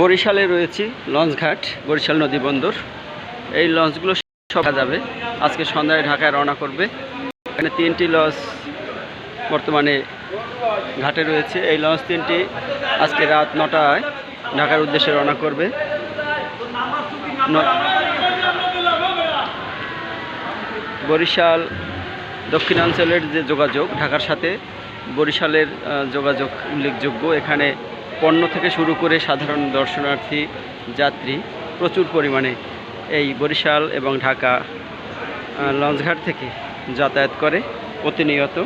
বরিশালে রয়েছি, লঞ্চঘাট, বরিশাল নদী বন্দর। এই লঞ্চগুলো সব যাবে। আজকে সন্ধ্যায় ঢাকায় রওনা করবে। এখানে তিনটি লঞ্চ বর্তমানে ঘাটে রয়েছে। এই লঞ্চ তিনটি আজকে রাত নটায় ঢাকার উদ্দেশ্যে রওনা করবে। বরিশাল দক্ষিণাঞ্চলের যে যোগাযোগ, ঢাকার সাথে বরিশালের যোগাযোগ উল্লেখযোগ্য। এখানে পণ্য থেকে শুরু করে সাধারণ দর্শনার্থী, যাত্রী প্রচুর পরিমাণে এই বরিশাল এবং ঢাকা লঞ্চঘাট থেকে যাতায়াত করে প্রতিনিয়ত।